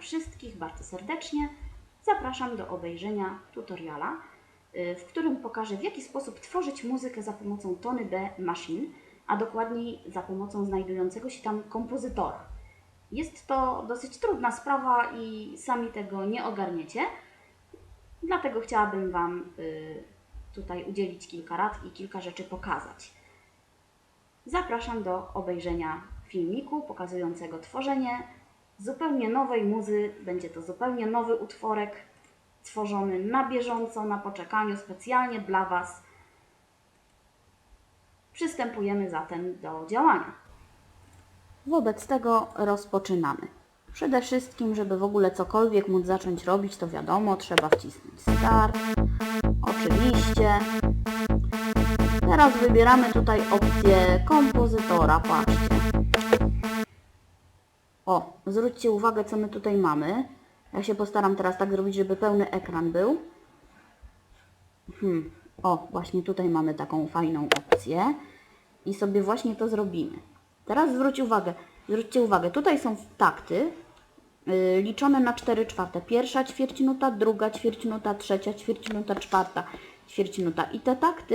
Wszystkich bardzo serdecznie. Zapraszam do obejrzenia tutoriala, y, w którym pokażę w jaki sposób tworzyć muzykę za pomocą Tony B Machine, a dokładniej za pomocą znajdującego się tam kompozytora. Jest to dosyć trudna sprawa i sami tego nie ogarniecie, dlatego chciałabym Wam y, tutaj udzielić kilka rad i kilka rzeczy pokazać. Zapraszam do obejrzenia filmiku pokazującego tworzenie zupełnie nowej muzy. Będzie to zupełnie nowy utworek tworzony na bieżąco, na poczekaniu, specjalnie dla Was. Przystępujemy zatem do działania. Wobec tego rozpoczynamy. Przede wszystkim, żeby w ogóle cokolwiek móc zacząć robić, to wiadomo, trzeba wcisnąć start. Oczywiście. Teraz wybieramy tutaj opcję kompozytora, patrzcie. O, zwróćcie uwagę, co my tutaj mamy. Ja się postaram teraz tak zrobić, żeby pełny ekran był. Hmm. O, właśnie tutaj mamy taką fajną opcję. I sobie właśnie to zrobimy. Teraz zwróć uwagę, zwróćcie uwagę, tutaj są takty yy, liczone na 4 czwarte. Pierwsza ćwierćnuta, druga ćwierćnuta, trzecia ćwierćnuta, czwarta ćwierćnuta. I te takty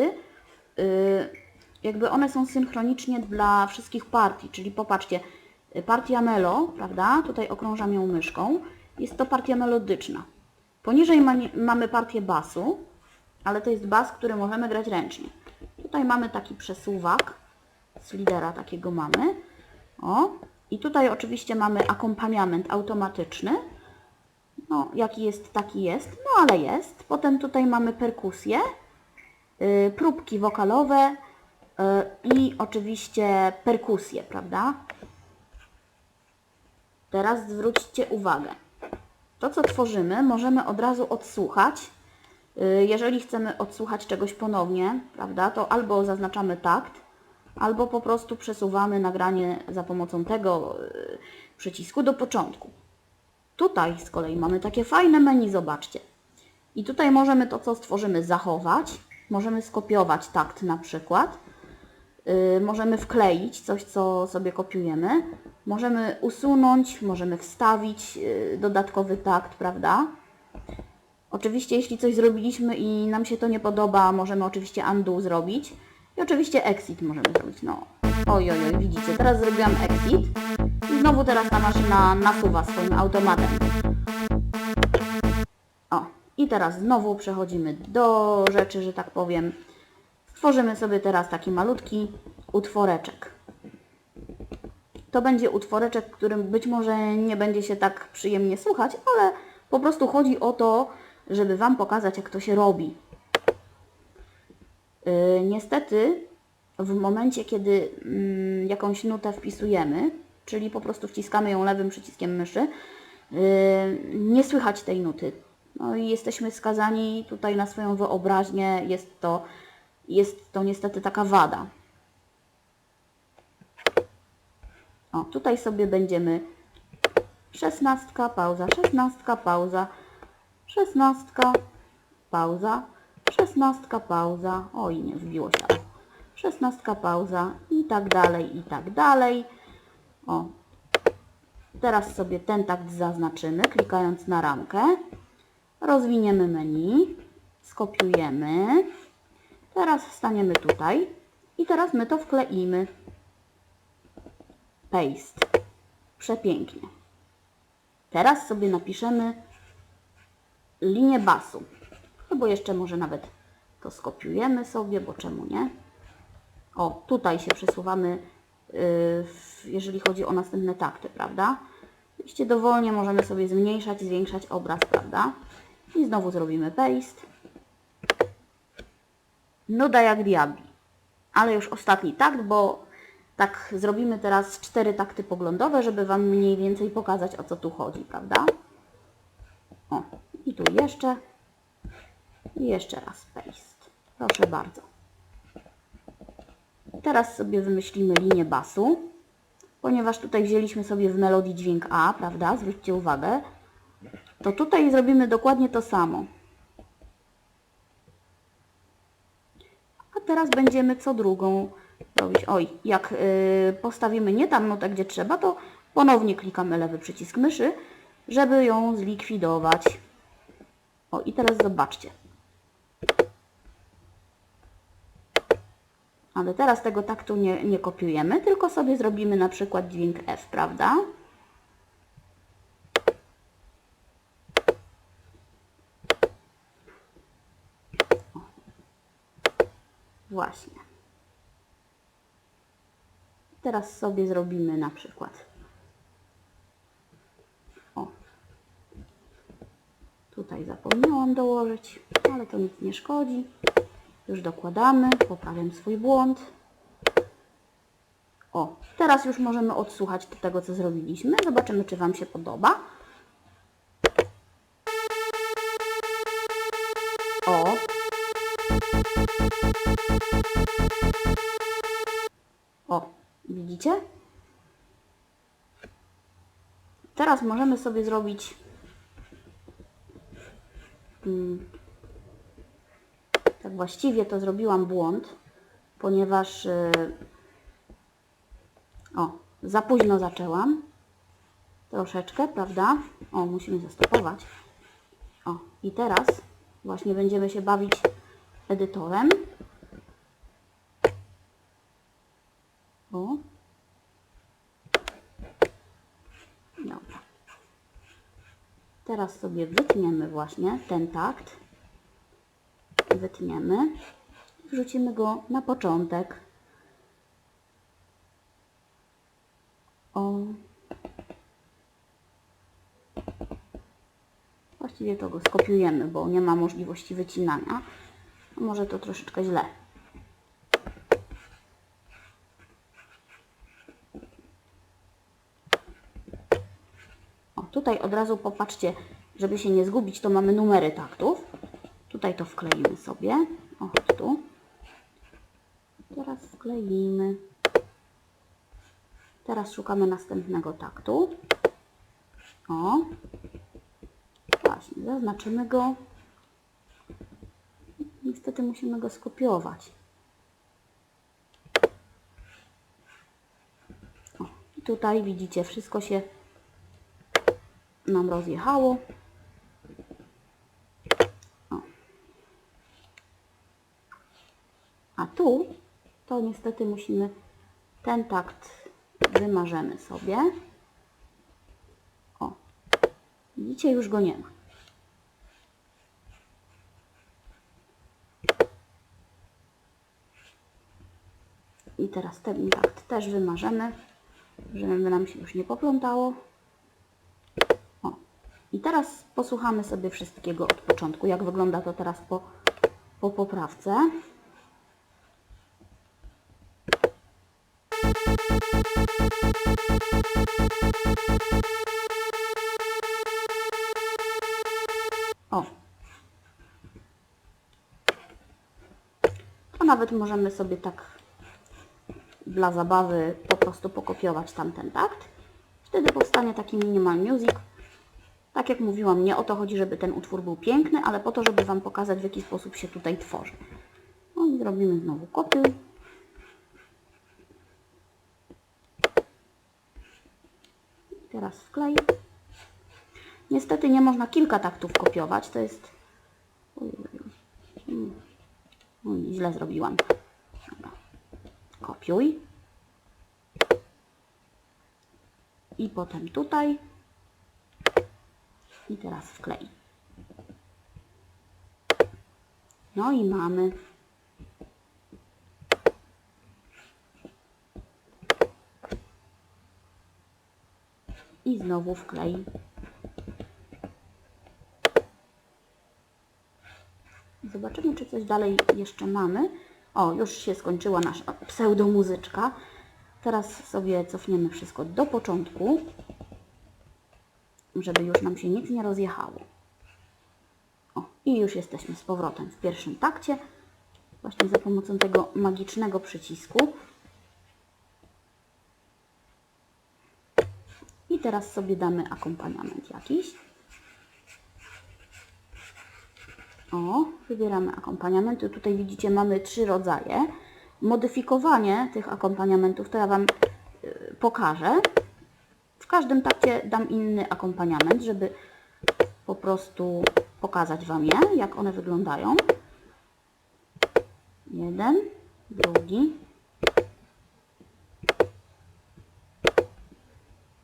yy, jakby one są synchronicznie dla wszystkich partii, czyli popatrzcie, partia melo, prawda, tutaj okrążam ją myszką, jest to partia melodyczna. Poniżej ma, mamy partię basu, ale to jest bas, który możemy grać ręcznie. Tutaj mamy taki przesuwak, z lidera takiego mamy, o, i tutaj oczywiście mamy akompaniament automatyczny, no, jaki jest, taki jest, no ale jest. Potem tutaj mamy perkusję, y, próbki wokalowe y, i oczywiście perkusję, prawda? Teraz zwróćcie uwagę. To, co tworzymy, możemy od razu odsłuchać. Y, Jeżeli chcemy odsłuchać czegoś ponownie, prawda, to albo zaznaczamy takt, albo po prostu przesuwamy nagranie za pomocą tego y, przycisku do początku. Tutaj z kolei mamy takie fajne menu, zobaczcie. I tutaj możemy to, co stworzymy, zachować. Możemy skopiować takt na przykład. Yy, możemy wkleić coś, co sobie kopiujemy. Możemy usunąć, możemy wstawić yy, dodatkowy takt, prawda? Oczywiście, jeśli coś zrobiliśmy i nam się to nie podoba, możemy oczywiście undo zrobić. I oczywiście exit możemy zrobić. No, oj, oj, oj, widzicie, teraz zrobiłam exit. I znowu teraz ta maszyna nasuwa swoim automatem. O, i teraz znowu przechodzimy do rzeczy, że tak powiem. Stworzymy sobie teraz taki malutki utworeczek. To będzie utworeczek, którym być może nie będzie się tak przyjemnie słuchać, ale po prostu chodzi o to, żeby Wam pokazać, jak to się robi. Yy, niestety, w momencie, kiedy mm, jakąś nutę wpisujemy, czyli po prostu wciskamy ją lewym przyciskiem myszy, yy, nie słychać tej nuty. No i jesteśmy skazani tutaj na swoją wyobraźnię, jest to, jest to niestety taka wada. O, tutaj sobie będziemy szesnastka, pauza, szesnastka, pauza, szesnastka, pauza, szesnastka, pauza, oj nie wbiło się, szesnastka, pauza i tak dalej, i tak dalej. O, teraz sobie ten takt zaznaczymy, klikając na ramkę. Rozwiniemy menu, skopiujemy. Teraz wstaniemy tutaj i teraz my to wkleimy. Paste. Przepięknie. Teraz sobie napiszemy linię basu. Albo jeszcze może nawet to skopiujemy sobie, bo czemu nie? O, tutaj się przesuwamy, yy, jeżeli chodzi o następne takty, prawda? Oczywiście dowolnie możemy sobie zmniejszać, zwiększać obraz, prawda? I znowu zrobimy paste. Nuda jak diabli. Ale już ostatni takt, bo tak zrobimy teraz cztery takty poglądowe, żeby Wam mniej więcej pokazać o co tu chodzi, prawda? O, i tu jeszcze. I jeszcze raz paste. Proszę bardzo. Teraz sobie wymyślimy linię basu. Ponieważ tutaj wzięliśmy sobie w melodii dźwięk A, prawda? Zwróćcie uwagę. To tutaj zrobimy dokładnie to samo. Teraz będziemy co drugą robić. Oj, jak yy, postawimy nie tam nutę, gdzie trzeba, to ponownie klikamy lewy przycisk myszy żeby ją zlikwidować. O, i teraz zobaczcie. Ale teraz tego taktu nie, nie kopiujemy, tylko sobie zrobimy na przykład dźwięk F, prawda? Właśnie. Teraz sobie zrobimy na przykład. O. Tutaj zapomniałam dołożyć, ale to nic nie szkodzi. Już dokładamy, poprawiam swój błąd. O, teraz już możemy odsłuchać tego, co zrobiliśmy. Zobaczymy, czy Wam się podoba. O, widzicie? Teraz możemy sobie zrobić mm, tak właściwie to zrobiłam błąd, ponieważ yy, o, za późno zaczęłam. Troszeczkę, prawda? O, musimy zastopować. O, i teraz właśnie będziemy się bawić edytorem. O. Dobra. Teraz sobie wytniemy właśnie ten takt. Wytniemy. Wrzucimy go na początek. O. Właściwie to go skopiujemy, bo nie ma możliwości wycinania. Może to troszeczkę źle. O, tutaj od razu popatrzcie, żeby się nie zgubić, to mamy numery taktów. Tutaj to wkleimy sobie. O, tu. Teraz wkleimy. Teraz szukamy następnego taktu. O. Właśnie, zaznaczymy go. Niestety musimy go skopiować. O, i tutaj widzicie, wszystko się nam rozjechało. O. A tu to niestety musimy ten takt wymarzemy sobie. O. Widzicie, już go nie ma. I teraz ten takt też wymarzemy, żeby nam się już nie poplątało. I teraz posłuchamy sobie wszystkiego od początku, jak wygląda to teraz po, po poprawce. O. To nawet możemy sobie tak dla zabawy po prostu pokopiować tamten takt. Wtedy powstanie taki minimal music. Tak jak mówiłam, nie o to chodzi, żeby ten utwór był piękny, ale po to, żeby Wam pokazać, w jaki sposób się tutaj tworzy. No i zrobimy znowu kopiuj. Teraz wklej. Niestety nie można kilka taktów kopiować, to jest... Oj, źle zrobiłam. Kopiuj. I potem tutaj. I teraz wklej. No i mamy i znowu wklej. Zobaczymy, czy coś dalej jeszcze mamy. O, już się skończyła nasza pseudomuzyczka. Teraz sobie cofniemy wszystko do początku, żeby już nam się nic nie rozjechało. O, i już jesteśmy z powrotem w pierwszym takcie, właśnie za pomocą tego magicznego przycisku. I teraz sobie damy akompaniament jakiś. O, wybieramy akompaniamenty. Tutaj widzicie, mamy trzy rodzaje. Modyfikowanie tych akompaniamentów to ja Wam y, pokażę każdym takcie dam inny akompaniament, żeby po prostu pokazać Wam je, jak one wyglądają. Jeden, drugi.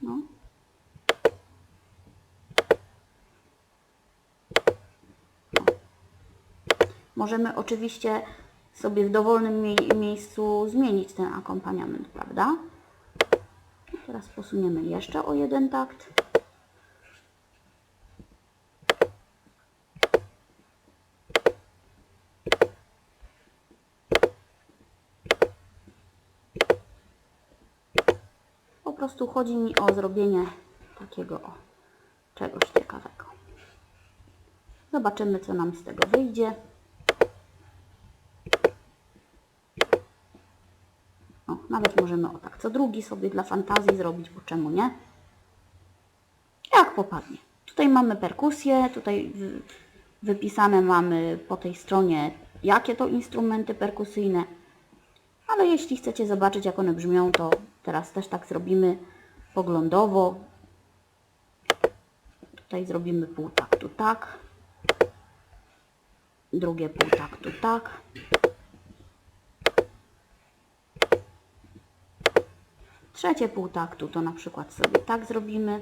No. Możemy oczywiście sobie w dowolnym mie- miejscu zmienić ten akompaniament, prawda? Teraz posuniemy jeszcze o jeden takt. Po prostu chodzi mi o zrobienie takiego o, czegoś ciekawego. Zobaczymy, co nam z tego wyjdzie. O, nawet możemy o tak co drugi sobie dla fantazji zrobić, bo czemu nie? Jak popadnie. Tutaj mamy perkusję, tutaj wy- wypisane mamy po tej stronie, jakie to instrumenty perkusyjne. Ale jeśli chcecie zobaczyć, jak one brzmią, to teraz też tak zrobimy poglądowo. Tutaj zrobimy pół taktu tak. Drugie pół taktu tak. Trzecie pół taktu to na przykład sobie tak zrobimy.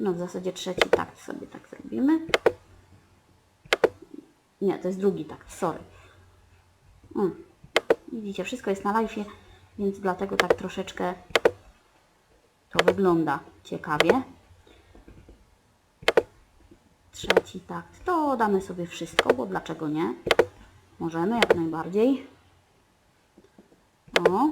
No w zasadzie trzeci takt sobie tak zrobimy. Nie, to jest drugi takt, sorry. Mm. Widzicie, wszystko jest na live, więc dlatego tak troszeczkę to wygląda ciekawie. Trzeci takt, to damy sobie wszystko, bo dlaczego nie? Możemy, jak najbardziej. O.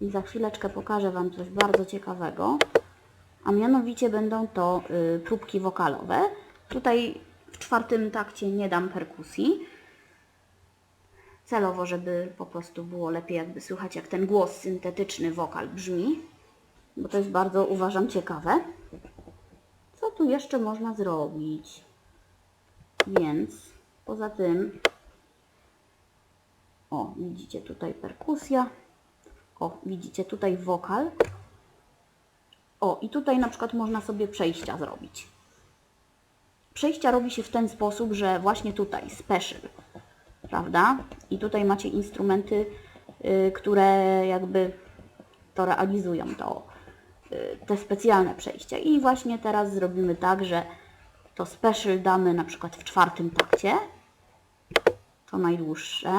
I za chwileczkę pokażę Wam coś bardzo ciekawego. A mianowicie będą to y, próbki wokalowe. Tutaj w czwartym takcie nie dam perkusji. Celowo, żeby po prostu było lepiej jakby słychać jak ten głos syntetyczny wokal brzmi. Bo to jest bardzo uważam ciekawe. Co tu jeszcze można zrobić? Więc poza tym o, widzicie tutaj perkusja. O, widzicie tutaj wokal. O, i tutaj na przykład można sobie przejścia zrobić. Przejścia robi się w ten sposób, że właśnie tutaj special, prawda? I tutaj macie instrumenty, y, które jakby to realizują, to, y, te specjalne przejścia. I właśnie teraz zrobimy tak, że to special damy na przykład w czwartym takcie, to najdłuższe.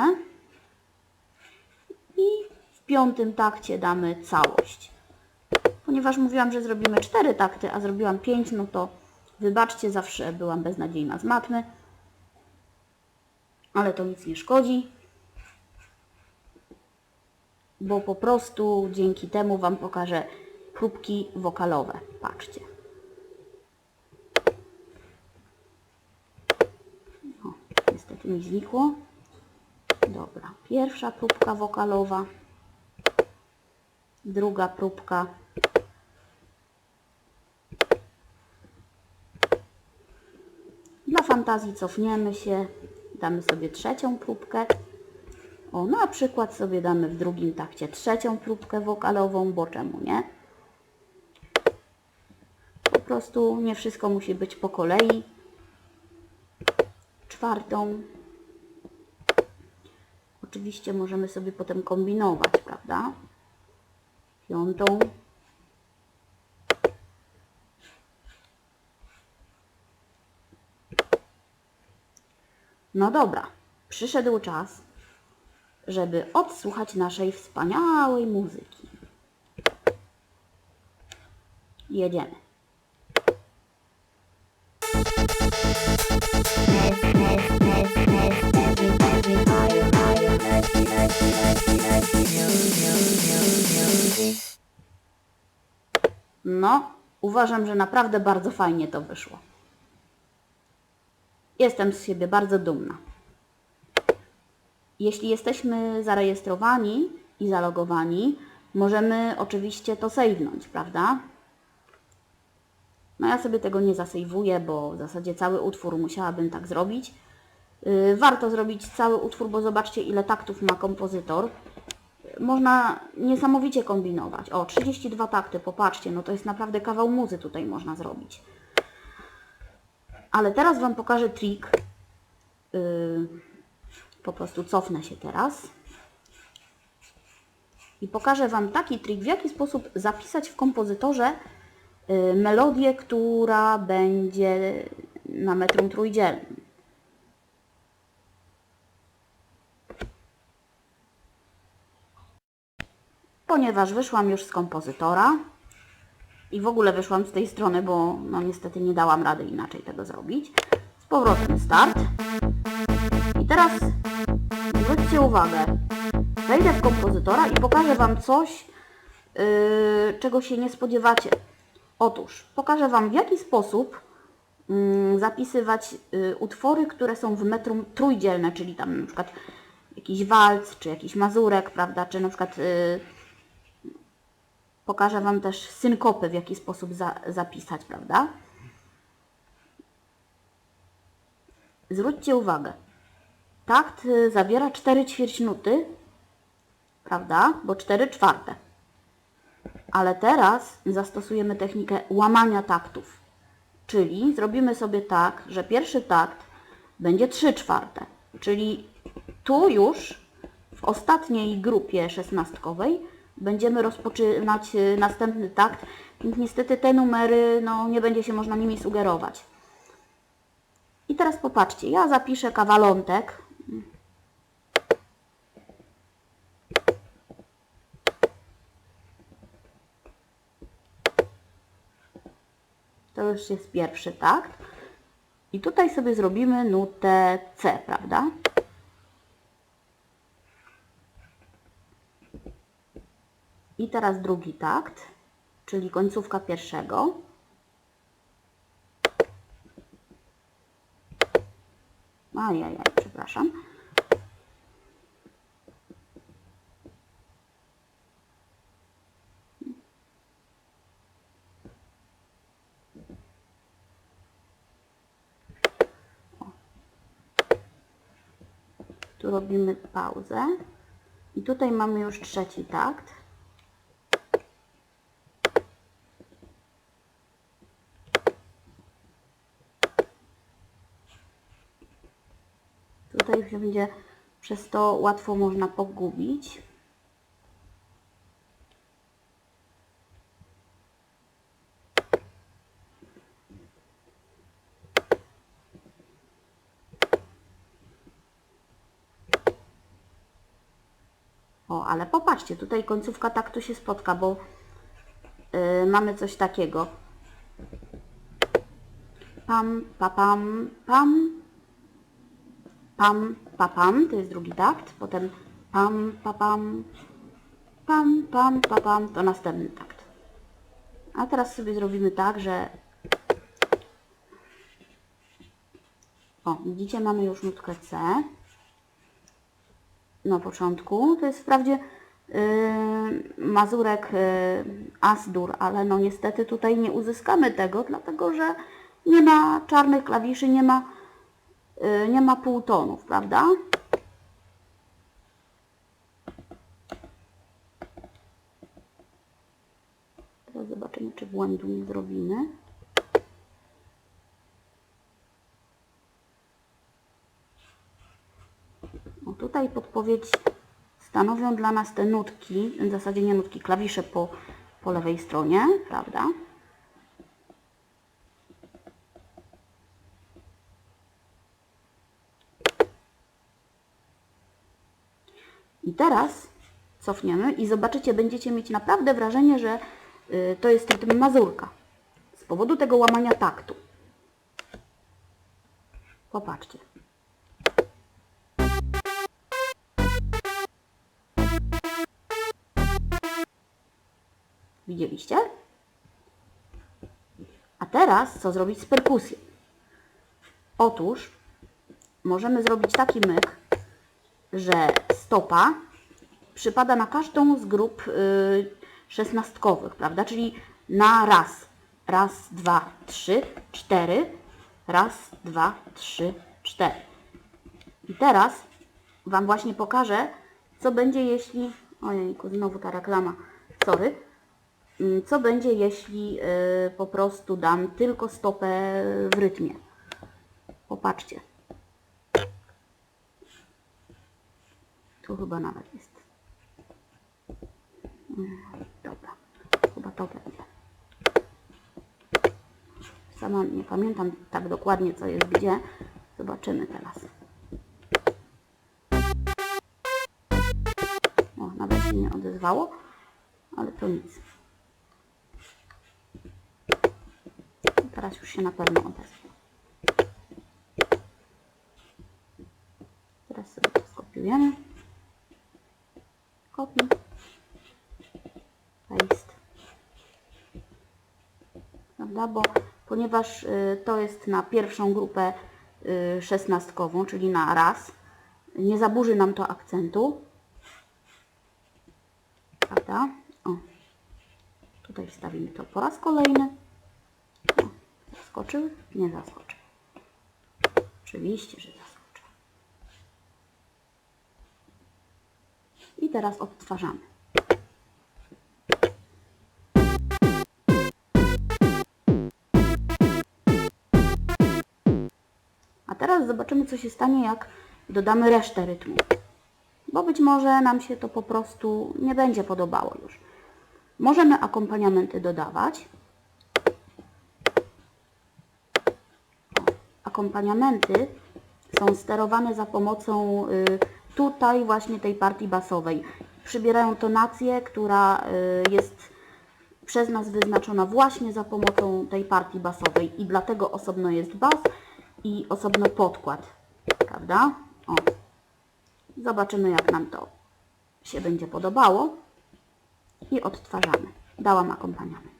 I w piątym takcie damy całość. Ponieważ mówiłam, że zrobimy cztery takty, a zrobiłam pięć, no to wybaczcie, zawsze byłam beznadziejna z matmy. Ale to nic nie szkodzi. Bo po prostu dzięki temu Wam pokażę próbki wokalowe. Patrzcie. O, niestety mi znikło. Dobra, pierwsza próbka wokalowa. Druga próbka. Dla fantazji cofniemy się, damy sobie trzecią próbkę. O, na przykład sobie damy w drugim takcie trzecią próbkę wokalową, bo czemu nie? Po prostu nie wszystko musi być po kolei. Czwartą. Oczywiście możemy sobie potem kombinować, prawda? Piątą. No dobra, przyszedł czas, żeby odsłuchać naszej wspaniałej muzyki. Jedziemy. No, uważam, że naprawdę bardzo fajnie to wyszło. Jestem z siebie bardzo dumna. Jeśli jesteśmy zarejestrowani i zalogowani, możemy oczywiście to save'nąć, prawda? No ja sobie tego nie zasejwuję, bo w zasadzie cały utwór musiałabym tak zrobić. Yy, warto zrobić cały utwór, bo zobaczcie ile taktów ma kompozytor. Można niesamowicie kombinować. O, 32 takty, popatrzcie, no to jest naprawdę kawał muzy tutaj można zrobić. Ale teraz Wam pokażę trik. Yy, po prostu cofnę się teraz. I pokażę Wam taki trik, w jaki sposób zapisać w kompozytorze y, melodię, która będzie na metrum trójdzielnym. Ponieważ wyszłam już z kompozytora i w ogóle wyszłam z tej strony, bo no niestety nie dałam rady inaczej tego zrobić. Z powrotem start. I teraz zwróćcie uwagę, wejdę w kompozytora i pokażę Wam coś, yy, czego się nie spodziewacie. Otóż pokażę Wam w jaki sposób mm, zapisywać y, utwory, które są w metrum trójdzielne, czyli tam na przykład jakiś walc, czy jakiś mazurek, prawda, czy na przykład y, pokażę Wam też synkopy, w jaki sposób za, zapisać, prawda. Zwróćcie uwagę, takt y, zawiera 4 ćwierćnuty, prawda, bo 4 czwarte. Ale teraz zastosujemy technikę łamania taktów. Czyli zrobimy sobie tak, że pierwszy takt będzie 3 czwarte. Czyli tu już w ostatniej grupie szesnastkowej będziemy rozpoczynać y, następny takt. Więc niestety te numery, no nie będzie się można nimi sugerować. I teraz popatrzcie, ja zapiszę kawalątek. To już jest pierwszy takt. I tutaj sobie zrobimy nutę C, prawda? I teraz drugi takt, czyli końcówka pierwszego. Ajajaj, przepraszam. Tu robimy pauzę. I tutaj mamy już trzeci takt. Tutaj się będzie przez to łatwo można pogubić. O, ale popatrzcie, tutaj końcówka taktu się spotka, bo yy, mamy coś takiego. Pam, pa, pam, pam, pam, pa, pam, to jest drugi takt, potem pam, pa, pam, pam, pam, pa, pam, to następny takt. A teraz sobie zrobimy tak, że o, widzicie, mamy już nutkę C na początku. To jest wprawdzie yy, mazurek yy, Asdur, ale no niestety tutaj nie uzyskamy tego, dlatego że nie ma czarnych klawiszy, nie ma nie ma półtonów, prawda? Teraz zobaczymy, czy błędu nie zrobimy. O, tutaj podpowiedź stanowią dla nas te nutki, w zasadzie nie nutki, klawisze po, po lewej stronie, prawda? I teraz cofniemy i zobaczycie, będziecie mieć naprawdę wrażenie, że y, to jest rytm mazurka. Z powodu tego łamania taktu. Popatrzcie. Widzieliście? A teraz co zrobić z perkusją? Otóż możemy zrobić taki myk, że stopa przypada na każdą z grup y, szesnastkowych, prawda? Czyli na raz. Raz, dwa, trzy, cztery. Raz, dwa, trzy, cztery. I teraz Wam właśnie pokażę, co będzie jeśli... Ojejku, znowu ta reklama. Sorry. Mm, Co będzie jeśli y, po prostu dam tylko stopę w rytmie. Popatrzcie. Tu chyba nawet jest. Dobra. Chyba to będzie. Sama nie pamiętam tak dokładnie, co jest gdzie. Zobaczymy teraz. O, nawet się nie odezwało, ale to nic. Teraz już się na pewno odezwie. Teraz sobie to skopiujemy. Kopiuj. Paste. Prawda? Bo ponieważ y, to jest na pierwszą grupę y, szesnastkową, czyli na raz, nie zaburzy nam to akcentu. Prawda? O. Tutaj wstawimy to po raz kolejny. O, zaskoczył? Nie zaskoczył. Oczywiście, że zaskoczył. I teraz odtwarzamy. Teraz zobaczymy, co się stanie, jak dodamy resztę rytmu. Bo być może nam się to po prostu nie będzie podobało już. Możemy akompaniamenty dodawać. Akompaniamenty są sterowane za pomocą y, tutaj właśnie tej partii basowej. Przybierają tonację, która y, jest przez nas wyznaczona właśnie za pomocą tej partii basowej i dlatego osobno jest bas i osobno podkład, prawda? O. Zobaczymy jak nam to się będzie podobało i odtwarzamy. Dałam akompaniament.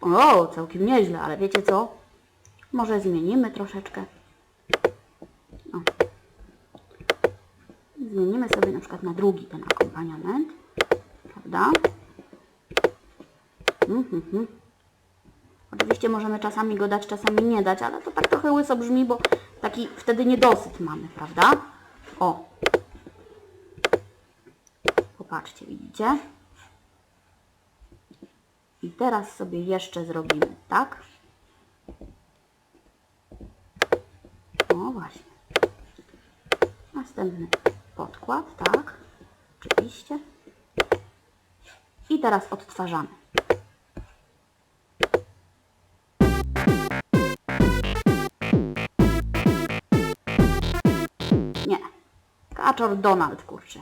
O, całkiem nieźle, ale wiecie co? Może zmienimy troszeczkę. O. Zmienimy sobie na przykład na drugi ten akompaniament. Prawda? Oczywiście możemy czasami go dać, czasami nie dać, ale to tak trochę łyso brzmi, bo taki wtedy niedosyt mamy, prawda? O. Popatrzcie, widzicie? I teraz sobie jeszcze zrobimy tak. O, właśnie. Następny podkład, tak. Oczywiście. I teraz odtwarzamy. Kaczor Donald, kurczę.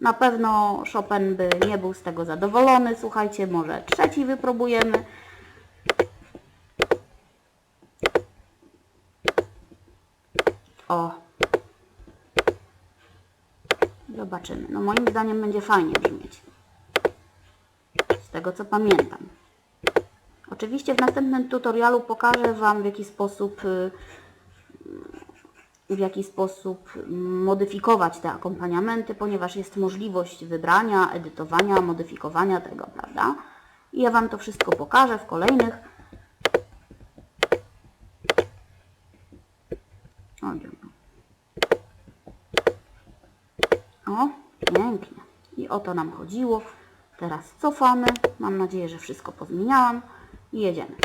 Na pewno Chopin by nie był z tego zadowolony. Słuchajcie, może trzeci wypróbujemy. O. Zobaczymy. No moim zdaniem będzie fajnie brzmieć. Z tego co pamiętam. Oczywiście w następnym tutorialu pokażę Wam w jaki sposób y, w jaki sposób modyfikować te akompaniamenty, ponieważ jest możliwość wybrania, edytowania, modyfikowania tego, prawda? I ja Wam to wszystko pokażę w kolejnych. O, o pięknie. I o to nam chodziło. Teraz cofamy. Mam nadzieję, że wszystko pozmieniałam. I jedziemy.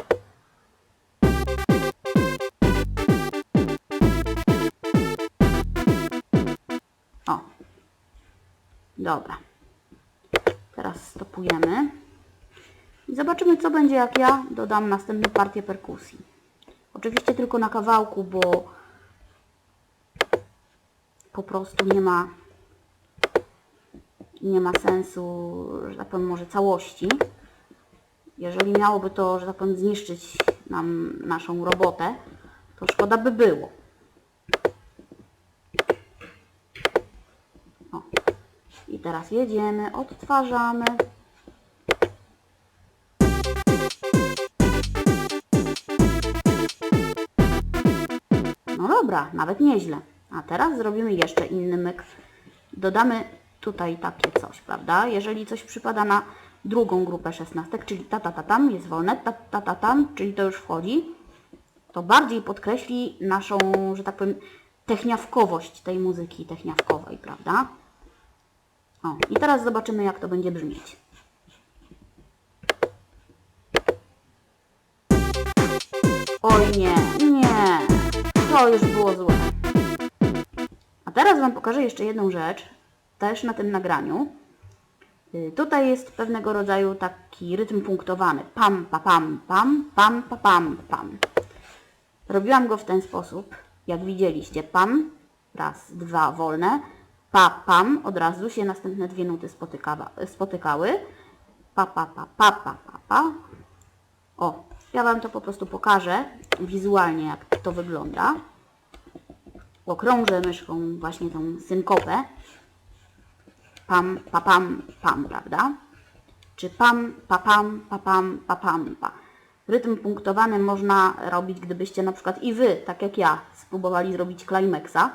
Dobra. Teraz stopujemy. I zobaczymy, co będzie, jak ja dodam następną partię perkusji. Oczywiście tylko na kawałku, bo po prostu nie ma nie ma sensu, że tak powiem, może całości. Jeżeli miałoby to, że tak powiem, zniszczyć nam naszą robotę, to szkoda by było. O. I teraz jedziemy, odtwarzamy. dobra, nawet nieźle. A teraz zrobimy jeszcze inny myk. Dodamy tutaj takie coś, prawda? Jeżeli coś przypada na drugą grupę szesnastek, czyli ta, ta, ta, tam, jest wolne, ta, ta, ta, tam, czyli to już wchodzi, to bardziej podkreśli naszą, że tak powiem, techniawkowość tej muzyki techniawkowej, prawda? O, i teraz zobaczymy, jak to będzie brzmieć. Oj nie, nie, to już było złe. A teraz Wam pokażę jeszcze jedną rzecz, też na tym nagraniu. Y, Tutaj jest pewnego rodzaju taki rytm punktowany. Pam, pa, pam, pam, pam, pa, pam, pam. Robiłam go w ten sposób, jak widzieliście. Pam, raz, dwa, wolne. Pa, pam, od razu się następne dwie nuty spotykały. Pa, pa, pa, pa, pa, pa. O, ja Wam to po prostu pokażę wizualnie, jak to wygląda. Okrążę myszką właśnie tą synkopę. Pam, pa, pam, pam, prawda? Czy pam, pa, pam, pa, pam, pa, pam, pa. Rytm punktowany można robić, gdybyście na przykład i Wy, tak jak ja, spróbowali zrobić climaxa.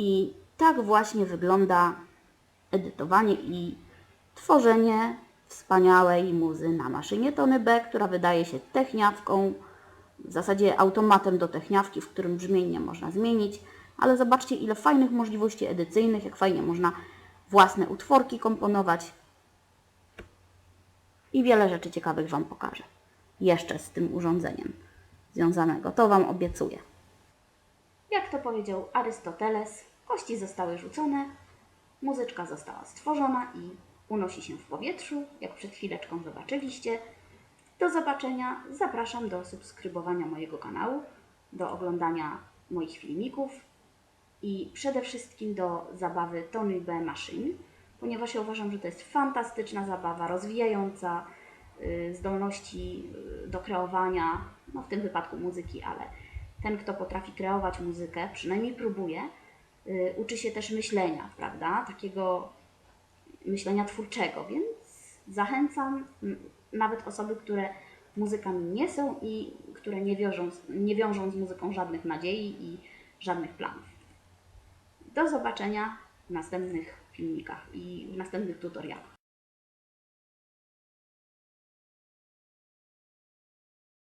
I tak właśnie wygląda edytowanie i tworzenie wspaniałej muzy na maszynie Tony B, która wydaje się techniawką, w zasadzie automatem do techniawki, w którym brzmienie można zmienić, ale zobaczcie ile fajnych możliwości edycyjnych, jak fajnie można własne utworki komponować i wiele rzeczy ciekawych Wam pokażę. Jeszcze z tym urządzeniem związanego, to Wam obiecuję. Jak to powiedział Arystoteles, kości zostały rzucone, muzyczka została stworzona i unosi się w powietrzu, jak przed chwileczką zobaczyliście. Do zobaczenia. Zapraszam do subskrybowania mojego kanału, do oglądania moich filmików i przede wszystkim do zabawy Tony B Machine, ponieważ ja uważam, że to jest fantastyczna zabawa, rozwijająca y, zdolności y, do kreowania, no w tym wypadku muzyki, ale ten, kto potrafi kreować muzykę, przynajmniej próbuje, uczy się też myślenia, prawda? Takiego myślenia twórczego, więc zachęcam nawet osoby, które muzykami nie są i które nie wiążą, nie wiążą z muzyką żadnych nadziei i żadnych planów. Do zobaczenia w następnych filmikach i w następnych tutorialach.